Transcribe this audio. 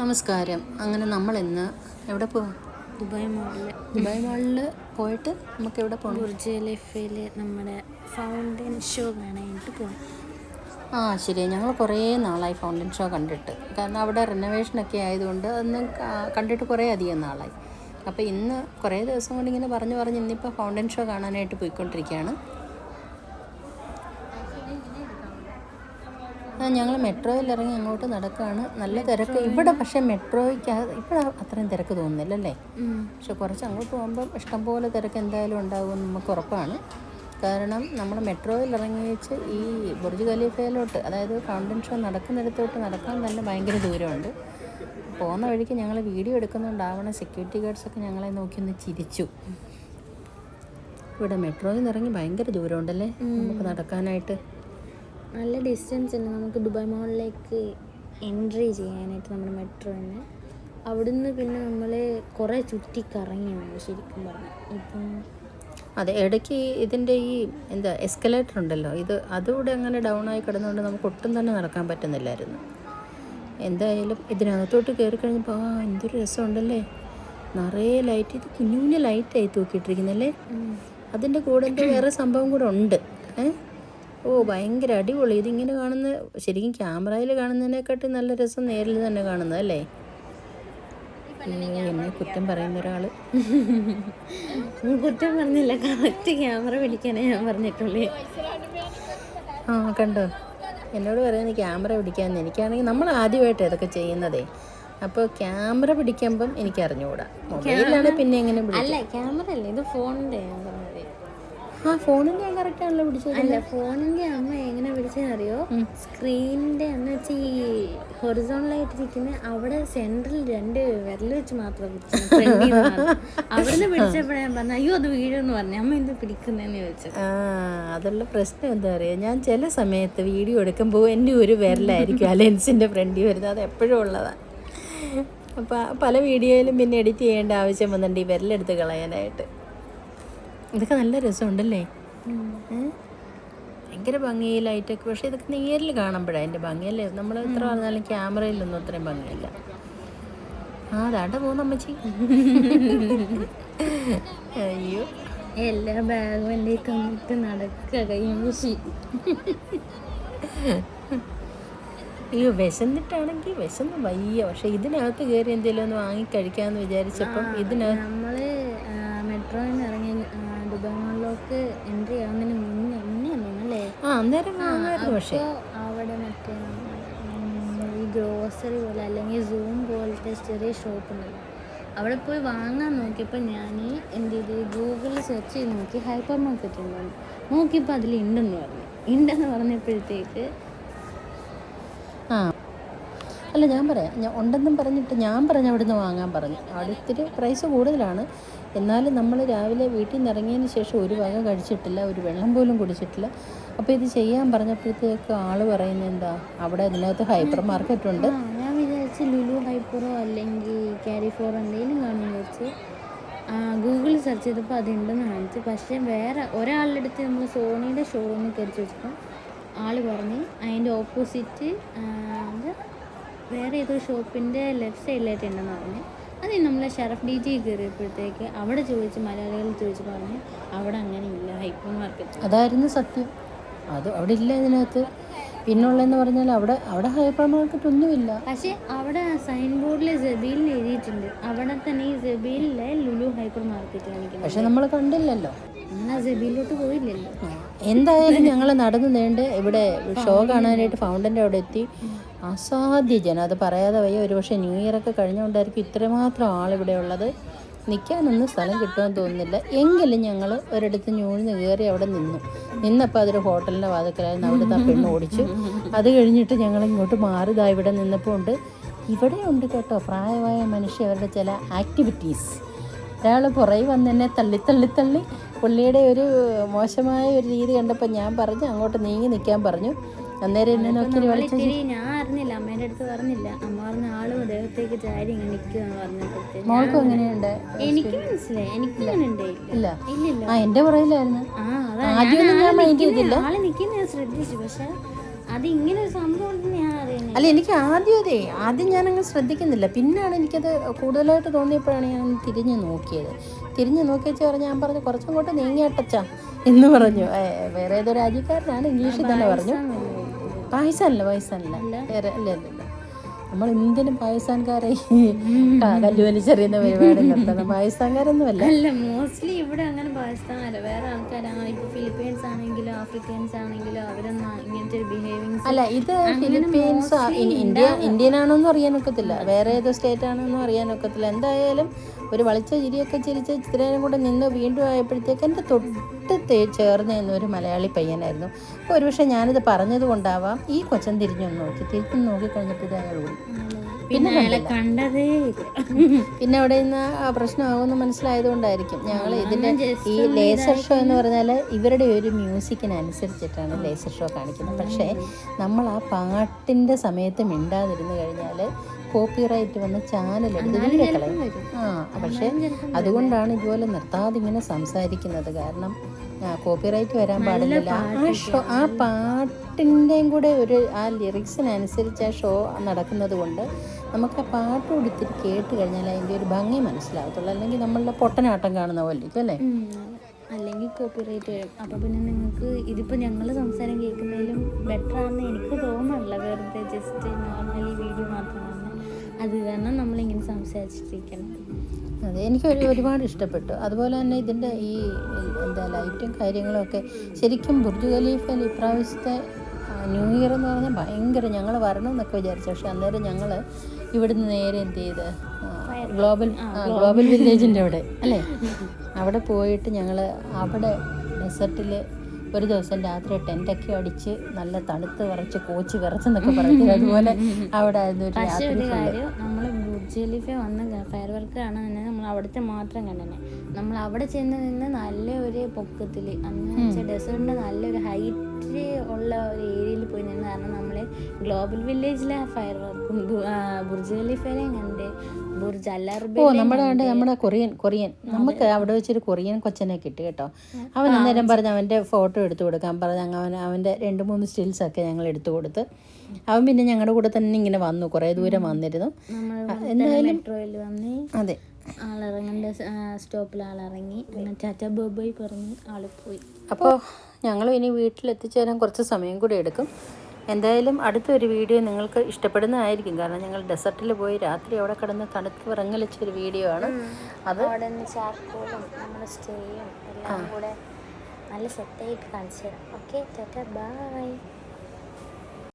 നമസ്കാരം. അങ്ങനെ നമ്മൾ ഇന്ന് എവിടെ പോകും ദുബായ് മോളിൽ ദുബായ് മോളിൽ പോയിട്ട് നമുക്ക് എവിടെ പോകണം ബുർജ് നമ്മുടെ ഫൗണ്ടൻ ഷോ കാണാനായിട്ട് പോകണം ആ ശരി ഞങ്ങൾ കുറേ നാളായി ഫൗണ്ടൻ ഷോ കണ്ടിട്ട്. കാരണം അവിടെ റിനോവേഷനൊക്കെ ആയതുകൊണ്ട് അന്ന് കണ്ടിട്ട് കുറേ അധികം നാളായി. അപ്പോൾ ഇന്ന് കുറേ ദിവസം കൊണ്ട് ഇങ്ങനെ പറഞ്ഞു പറഞ്ഞ് ഇന്നിപ്പോൾ ഫൗണ്ടൻ ഷോ കാണാനായിട്ട് പോയിക്കൊണ്ടിരിക്കുകയാണ്. ഞങ്ങൾ മെട്രോയിൽ ഇറങ്ങി അങ്ങോട്ട് നടക്കുകയാണ് നല്ല തിരക്ക്. ഇവിടെ പക്ഷേ മെട്രോയ്ക്ക് ഇവിടെ അത്രയും തിരക്ക് തോന്നുന്നില്ല അല്ലേ പക്ഷെ കുറച്ച് അങ്ങോട്ട് പോകുമ്പോൾ ഇഷ്ടംപോലെ തിരക്ക് എന്തായാലും ഉണ്ടാകുമെന്ന് നമുക്ക് ഉറപ്പാണ്. കാരണം നമ്മൾ മെട്രോയിൽ ഇറങ്ങി വെച്ച് ഈ ബുർജ് ഖലീഫയിലോട്ട് അതായത് ഫൗണ്ടൻ ഷോ നടക്കുന്നിടത്തോട്ട് നടക്കാൻ തന്നെ ഭയങ്കര ദൂരമുണ്ട്. പോകുന്ന വഴിക്ക് ഞങ്ങൾ വീഡിയോ എടുക്കുന്നുണ്ടാവണം. സെക്യൂരിറ്റി ഗാർഡ്സൊക്കെ ഞങ്ങളെ നോക്കി ഒന്ന് ചിരിച്ചു. ഇവിടെ മെട്രോയിൽ നിന്ന് ഇറങ്ങി ഭയങ്കര ദൂരമുണ്ടല്ലേ? നമുക്ക് നടക്കാനായിട്ട്. നല്ല ഡിസ്റ്റൻസ് ഉണ്ട് നമുക്ക് ദുബായ് മോളിലേക്ക് എൻട്രി ചെയ്യാനായിട്ട് നമ്മുടെ മെട്രോ തന്നെ. അവിടുന്ന് പിന്നെ നമ്മൾ കുറേ ചുറ്റി കറങ്ങി വേണം ശരിക്കും പറഞ്ഞു ഇപ്പം അതെ ഇടയ്ക്ക് ഇതിന്റെ ഈ എന്താ എസ്കലേറ്റർ ഉണ്ടല്ലോ. ഇത് അതുകൂടെ അങ്ങനെ ഡൗൺ ആയി കിടന്നുകൊണ്ട് നമുക്ക് ഒട്ടും തന്നെ നടക്കാൻ പറ്റുന്നില്ലായിരുന്നു. എന്തായാലും ഇതിനകത്തോട്ട് കയറി കഴിഞ്ഞപ്പോൾ ആ എന്തൊരു രസമുണ്ടല്ലേ? നിറയെ ലൈറ്റ് ഇത് കുഞ്ഞു കുഞ്ഞു ലൈറ്റായി തൂക്കിയിട്ടിരിക്കുന്നല്ലേ? അതിന്റെ കൂടെ എന്തോ വേറെ സംഭവം കൂടെ ഉണ്ട്. ഏ? ഓ ഭയങ്കര അടിപൊളി. ഇതിങ്ങനെ കാണുന്ന ശരിക്കും ക്യാമറയിൽ കാണുന്നതിനെക്കാട്ടും നല്ല രസം നേരിൽ തന്നെ കാണുന്നത് അല്ലേ? എന്നെ കുറ്റം പറയുന്ന ഒരാൾ കുറ്റം പറഞ്ഞില്ല. കറക്റ്റ് ക്യാമറ പിടിക്കാനേ ഞാൻ പറഞ്ഞിട്ടുള്ളേ. ആ കണ്ടോ? എന്നോട് പറയുന്നത് ക്യാമറ പിടിക്കാമെന്ന് എനിക്കാണെങ്കിൽ നമ്മൾ ആദ്യമായിട്ട് ഇതൊക്കെ ചെയ്യുന്നതേ. അപ്പോൾ ക്യാമറ പിടിക്കുമ്പം എനിക്ക് അറിഞ്ഞുകൂടാ പിന്നെ എങ്ങനെ അല്ല ക്യാമറ അല്ലേ. ഇത് ഫോണിന്റെ ആ ഞാൻ കറക്റ്റാണല്ലോ പിടിച്ചത് അല്ല ഫോണിന്റെ അമ്മ എങ്ങനെ പിടിച്ചെന്നറിയോ സ്ക്രീനിന്റെ എന്ന് വെച്ചാൽ ഈ ഹൊറിസോണലായിട്ട് ഇരിക്കുന്ന അവിടെ സെന്ററിൽ രണ്ട് വിരൽ വെച്ച് മാത്രം അവിടുന്ന് പിടിച്ചപ്പോഴേ ഞാൻ പറഞ്ഞു അയ്യോ അത് വീഴുമെന്ന് പറഞ്ഞു. അമ്മ എന്ത് പിടിക്കുന്നതെന്ന് ചോദിച്ചു ആ അതുള്ള പ്രശ്നം എന്താ പറയുക ഞാൻ ചില സമയത്ത് വീഡിയോ എടുക്കുമ്പോൾ എന്റെ ഒരു വിരലായിരിക്കും ആ ഫ്രണ്ടി ഫ്രണ്ടിൽ വരുന്നത്. അത് എപ്പോഴും ഉള്ളതാണ് അപ്പോൾ പല വീഡിയോയിലും പിന്നെ എഡിറ്റ് ചെയ്യേണ്ട ആവശ്യം വന്നിട്ടുണ്ട് ഈ വിരലെടുത്ത് കളയാനായിട്ട്. ഇതൊക്കെ നല്ല രസമുണ്ടല്ലേ? ഭയങ്കര ഭംഗി ലൈറ്റൊക്കെ പക്ഷേ ഇതൊക്കെ നേരിൽ കാണുമ്പോഴാണ് അതിന്റെ ഭംഗിയല്ലേ നമ്മൾ എത്ര പറഞ്ഞാലും ക്യാമറയിലൊന്നും അത്രയും ഭംഗിയില്ല. ആ അതാണ്ട പോകുന്ന അമ്മച്ചി. അയ്യോ. എല്ലാ ബാഗും എന്റെ തന്നിട്ട് നടക്കുക കൈമുശി അയ്യോ വിശന്നിട്ടാണെങ്കിൽ വിശന്ന് വയ്യ. പക്ഷെ ഇതിനകത്ത് കയറി എന്തെങ്കിലും ഒന്ന് വാങ്ങി കഴിക്കാമെന്ന് വിചാരിച്ചപ്പം ഇതിനകത്ത് നമ്മൾ മെട്രോയിൽ നിന്ന് ഇറങ്ങി ആ, എൻട്രി ആവുന്നതിന് മുന്നേ മുന്നേ അല്ലേ ആ അന്നേരം വാങ്ങായിരുന്നു പക്ഷേ. അവിടെ മറ്റേ ഈ ഗ്രോസറി പോലെ അല്ലെങ്കിൽ സൂം പോലത്തെ ചെറിയ ഷോപ്പ് ഉണ്ടല്ലോ. അവിടെ പോയി വാങ്ങാൻ നോക്കിയപ്പോൾ ഞാൻ എന്ത് ചെയ്ത് ഗൂഗിളിൽ സെർച്ച് ചെയ്ത് നോക്കി ഹൈപ്പർ മാർക്കറ്റ് ഉണ്ടായിരുന്നു നോക്കിയപ്പോൾ അതിൽ ഉണ്ടെന്ന് പറഞ്ഞു. ഉണ്ടെന്ന് പറഞ്ഞപ്പോഴത്തേക്ക് ആ. അല്ല ഞാൻ പറയാം. ഞാൻ ഉണ്ടെന്നും പറഞ്ഞിട്ട് ഞാൻ പറഞ്ഞ അവിടുന്ന് വാങ്ങാൻ പറഞ്ഞു. അവിടെ ഇത്തിരി പ്രൈസ് കൂടുതലാണ്. എന്നാലും നമ്മൾ രാവിലെ വീട്ടിൽ നിന്ന് ഇറങ്ങിയതിന് ശേഷം ഒരു വക കഴിച്ചിട്ടില്ല ഒരു വെള്ളം പോലും കുടിച്ചിട്ടില്ല. അപ്പോൾ ഇത് ചെയ്യാൻ പറഞ്ഞപ്പോഴത്തേക്ക് ആൾ പറയുന്നത് എന്താ അവിടെ ഇതിനകത്ത് ഹൈപ്പർ മാർക്കറ്റ് ഉണ്ട്. ഞാൻ വിചാരിച്ച് ലുലു ഹൈപ്പറോ അല്ലെങ്കിൽ കാരിഫോർ എന്തെങ്കിലും കാണുമെന്ന് വെച്ച് ഗൂഗിളിൽ സെർച്ച് ചെയ്തപ്പോൾ അതുണ്ടെന്ന് കാണിച്ചു. പക്ഷേ വേറെ ഒരാളുടെ അടുത്ത് നമ്മൾ സോണിയുടെ ഷോറൂമിൽ കയറി വെച്ചപ്പോൾ ആൾ പറഞ്ഞ് അതിന്റെ ഓപ്പോസിറ്റ് വേറെ ഏതോ ഷോപ്പിന്റെ ലെഫ്റ്റ് സൈഡിലായിട്ട് ഉണ്ടെന്ന് പറഞ്ഞ്. അത് നമ്മൾ ഷെറഫ് ഡി ജി കയറിയപ്പോഴത്തേക്ക് അവിടെ ചോദിച്ച് മലയാളികൾ ചോദിച്ച് പറഞ്ഞു അവിടെ അങ്ങനെ ഇല്ല ഹൈപ്പർ മാർക്കറ്റ് അതായിരുന്നു സത്യം. അത് അവിടെ ഇല്ല ഇതിനകത്ത്. പിന്നുള്ളതെന്ന് പറഞ്ഞാൽ അവിടെ അവിടെ ഹൈപ്പർ മാർക്കറ്റ് ഒന്നുമില്ല. പക്ഷേ അവിടെ സൈൻ ബോർഡിൽ ജബീലിൽ എഴുതിയിട്ടുണ്ട്. അവിടെ തന്നെ ഈ ജബീലിലെ ലുലു ഹൈപ്പർ മാർക്കറ്റ് കാണിക്കുന്നത്. പക്ഷെ നമ്മൾ കണ്ടില്ലല്ലോ. എന്നാൽ ജബീലിലോട്ട് പോയില്ലല്ലോ. എന്തായാലും ഞങ്ങൾ നടന്നു നേണ്ട് ഇവിടെ ഷോ കാണാനായിട്ട് ഫൗണ്ടന്റെ അവിടെ എത്തി. അസാധ്യ ജനം. അത് പറയാതെ വയ്യ. ഒരു പക്ഷേ ന്യൂ ഇയറൊക്കെ കഴിഞ്ഞുകൊണ്ടായിരിക്കും ഇത്രമാത്രം ആളിവിടെ ഉള്ളത്. നിൽക്കാനൊന്നും സ്ഥലം കിട്ടുമെന്ന് തോന്നുന്നില്ല. എങ്കിലും ഞങ്ങൾ ഒരിടത്ത് ഞൂഴ്ന്ന് കയറി അവിടെ നിന്നു. നിന്നപ്പോൾ അതൊരു ഹോട്ടലിന്റെ വാതക്കലായിരുന്നു. അവിടുത്തെ ആ പെണ്ണ് ഓടിച്ചു. അത് കഴിഞ്ഞിട്ട് ഞങ്ങൾ ഇങ്ങോട്ട് മാറിതാ ഇവിടെ നിന്നപ്പോൾ ഉണ്ട്. ഇവിടെ ഉണ്ട് കേട്ടോ പ്രായമായ മനുഷ്യരുടെ ചില ആക്ടിവിറ്റീസ് ഒരാൾ പുറകെ വന്ന് എന്നെ തള്ളി തള്ളി തള്ളി. പുള്ളിയുടെ ഒരു മോശമായ ഒരു രീതി കണ്ടപ്പോൾ ഞാൻ പറഞ്ഞു അങ്ങോട്ട് നീങ്ങി നിൽക്കാൻ പറഞ്ഞു. അന്നേരം എന്നെ നോക്കി വിളിച്ചു ഞാൻ അറിഞ്ഞില്ല അമ്മേന്റെ അടുത്ത് പറഞ്ഞില്ല. അമ്മ പറഞ്ഞ ആളും ദേഹത്തേക്ക് ചാരി ഇങ്ങനെ നിൽക്കുകയെന്ന് പറഞ്ഞപ്പോഴത്തേക്ക് മോൾക്കും എങ്ങനെയുണ്ട്? എനിക്ക് മനസ്സിലായി എനിക്ക് ഇല്ല. എന്റെ ആ എന്റെ ആദ്യമൊന്നും ഞാൻ മൈൻഡ് ചെയ്തില്ല. ആൾ നിൽക്കുന്ന ഞാൻ ശ്രദ്ധിച്ചു പക്ഷെ അത് ഇങ്ങനെ ഒരു സംഭവം ഞാൻ അല്ല എനിക്ക് ആദ്യം അതെ ആദ്യം ഞാനങ്ങ് ശ്രദ്ധിക്കുന്നില്ല. പിന്നാണ് എനിക്കത് കൂടുതലായിട്ട് തോന്നിയപ്പോഴാണ് ഞാൻ തിരിഞ്ഞു നോക്കിയത്. തിരിഞ്ഞു നോക്കിയെച്ച് പറഞ്ഞ് ഞാൻ പറഞ്ഞു കുറച്ചും കുറച്ചങ്ങോട്ട് നീങ്ങിയാട്ടച്ച എന്ന് പറഞ്ഞു. വേറെ ഏതോ രാജ്യക്കാരനാണ് ഇംഗ്ലീഷിൽ തന്നെ പറഞ്ഞു. പാകിസ്ഥാനല്ല പായസമല്ല. വേറെ അല്ല അല്ല നമ്മൾ എന്തിനും പായസാൻകാരെ കല്ലുവലി ചെറിയുന്ന കല്ല് വലിച്ചെറിയുന്ന പരിപാടി നടത്തണം പായസാൻകാരൊന്നുമല്ല അല്ല മോസ്റ്റ്ലി ഇവിടെ അങ്ങനെ പായസാനല്ല വേറെ ആൾക്കാരാണ്. ഇപ്പൊ ഫിലിപ്പീൻസ് ആണെങ്കിലും ആഫ്രിക്കൻസ് ആണെങ്കിലും അവരൊന്നും ഇങ്ങനത്തെ ഒരു ബിഹേവിങ്സ് അല്ല ഇത് ഫിലിപ്പീൻസ് ഇന്ത്യ ഇന്ത്യൻ ആണോന്നും അറിയാൻ ഒക്കത്തില്ല വേറെ ഏതോ സ്റ്റേറ്റ് ആണോന്നും അറിയാൻ ഒക്കത്തില്ല എന്തായാലും ഒരു വളിച്ച ചിരിയൊക്കെ ചിരിച്ച് ഇത്രയും കൂടെ നിന്ന് വീണ്ടും ആയപ്പോഴത്തേക്ക് എന്റെ തൊട്ട് തേ- ചേർന്ന് നിന്ന ഒരു മലയാളി പയ്യനായിരുന്നു. അപ്പോൾ ഒരുപക്ഷെ ഞാനിത് പറഞ്ഞത് കൊണ്ടാവാം. ഈ കൊച്ചൻ തിരിഞ്ഞൊന്ന് നോക്കി. തിരിഞ്ഞു നോക്കി കഴിഞ്ഞിട്ട് ഇത് അയാൾ ഓടി. പിന്നെ കണ്ടതേ പിന്നെ അവിടെ നിന്ന് ആ പ്രശ്നമാകുമെന്ന് മനസ്സിലായതുകൊണ്ടായിരിക്കും. ഞങ്ങൾ ഇതിന്റെ ഈ ലേസർ ഷോ എന്ന് പറഞ്ഞാൽ ഇവരുടെ ഒരു മ്യൂസിക്കിനനുസരിച്ചിട്ടാണ് ലേസർ ഷോ കാണിക്കുന്നത്. പക്ഷേ നമ്മൾ ആ പാട്ടിന്റെ സമയത്ത് മിണ്ടാതിരുന്നു കഴിഞ്ഞാൽ കോപ്പിറൈറ്റ് വന്ന ചാനൽ കളയും. ആ പക്ഷേ അതുകൊണ്ടാണ് ഇതുപോലെ നിർത്താതെ ഇങ്ങനെ സംസാരിക്കുന്നത്. കാരണം കോപ്പിറൈറ്റ് വരാൻ പാടില്ല ആ ഷോ ആ പാട്ടിന്റെയും കൂടെ ഒരു ആ ലിറിക്സിനനുസരിച്ച് ആ ഷോ നടക്കുന്നത് കൊണ്ട് നമുക്ക് ആ പാട്ട് കൊടുത്തിട്ട് കേട്ട് കഴിഞ്ഞാൽ അതിന്റെ ഒരു ഭംഗി മനസ്സിലാകത്തുള്ളൂ അല്ലെങ്കിൽ നമ്മളുടെ പൊട്ടനാട്ടം കാണുന്ന പോലെ ഇരിക്കും അല്ലേ അല്ലെങ്കിൽ കോപ്പിറൈറ്റ് വരും. അപ്പോൾ പിന്നെ നിങ്ങൾക്ക് ഇതിപ്പോൾ ഞങ്ങൾ സംസാരം കേൾക്കുന്നതിലും ബെറ്റർ ആണെന്ന് എനിക്ക് തോന്നുന്നില്ല. വെറുതെ ജസ്റ്റ് നോർമലി വീഡിയോ മാത്രമാണ്. അത് കാരണം നമ്മളിങ്ങനെ സംസാരിച്ചിരിക്കണം. അതെ എനിക്ക് ഒരു ഒരുപാട് ഇഷ്ടപ്പെട്ടു. അതുപോലെ തന്നെ ഇതിന്റെ ഈ എന്താ ലൈറ്റും കാര്യങ്ങളൊക്കെ ശരിക്കും ബുർജ് ഖലീഫയിൽ ഇപ്രാവശ്യത്തെ ന്യൂ ഇയർ എന്ന് പറഞ്ഞാൽ ഭയങ്കര ഞങ്ങൾ വരണം എന്നൊക്കെ വിചാരിച്ചു. പക്ഷെ അന്നേരം ഞങ്ങൾ ഇവിടുന്ന് നേരെ എന്ത് ചെയ്ത് ഗ്ലോബൽ ഗ്ലോബൽ. വില്ലേജിന്റെ അവിടെ അല്ലേ? അവിടെ പോയിട്ട് ഞങ്ങൾ അവിടെ ഡെസർട്ടിൽ ഒരു ദിവസം രാത്രി ടെന്റൊക്കെ അടിച്ച് നല്ല തണുത്ത് വിറച്ച് കോച്ച് വിറച്ചെന്നൊക്കെ പറഞ്ഞു അതുപോലെ അവിടെ ആയിരുന്നു ഒരു പക്ഷെ രാത്രി ഒരു കാര്യം നമ്മൾ ബുർജ് ഖലീഫ വന്ന ഫയർ വർക്ക് കാണാൻ തന്നെ നമ്മൾ അവിടുത്തെ മാത്രം കണ്ടനെ. നമ്മൾ അവിടെ ചെന്ന് നിന്ന് നല്ല ഒരു പൊക്കത്തിൽ അന്ന് വെച്ചാൽ ഡെസേർട്ടിന്റെ നല്ലൊരു ഹൈറ്റ് ഉള്ള ഒരു ഏരിയയിൽ പോയി നിന്ന് കാരണം നമ്മൾ ഗ്ലോബൽ വില്ലേജിലെ ഫയർ വർക്കും ബുർജ് ഖലീഫയിലെയും കണ്ട്. ബുർജ് ഓ നമ്മുടെ കണ്ട്. നമ്മുടെ കൊറിയൻ കൊറിയൻ നമുക്ക് അവിടെ വെച്ചൊരു കൊറിയൻ കൊച്ചനെ കിട്ടി കേട്ടോ. അവൻ അന്നേരം പറഞ്ഞ് അവന്റെ ഫോട്ടോ എടുത്തു കൊടുക്കാൻ പറഞ്ഞ് അങ്ങ് അവൻ അവന്റെ രണ്ട് മൂന്ന് സ്റ്റിൽസൊക്കെ ഞങ്ങൾ എടുത്തു കൊടുത്ത്. അവൻ പിന്നെ ഞങ്ങളുടെ കൂടെ തന്നെ ഇങ്ങനെ വന്നു. കുറേ ദൂരം വന്നിരുന്നു. എന്തായാലും അതെ. ആളിറങ്ങേണ്ട സ്റ്റോപ്പിൽ ആളിറങ്ങി. പിന്നെ ടാറ്റ ബോബോയ് പറഞ്ഞ് ആൾ പോയി. അപ്പോൾ ഞങ്ങൾ ഇനി വീട്ടിലെത്തിച്ചേരാൻ കുറച്ച് സമയം കൂടി എടുക്കും. എന്തായാലും അടുത്തൊരു വീഡിയോ നിങ്ങൾക്ക് ഇഷ്ടപ്പെടുന്നതായിരിക്കും. കാരണം ഞങ്ങൾ ഡെസർട്ടിൽ പോയി രാത്രി അവിടെ കിടന്ന് തണുത്ത് വിറങ്ങലിച്ച ഒരു വീഡിയോ ആണ്. അത് ചാർക്കോളും നമ്മുടെ സ്റ്റേയും എല്ലാം കൂടെ നല്ല സെറ്റായിട്ട് കാണിച്ചു തരാം. Okay tata bye.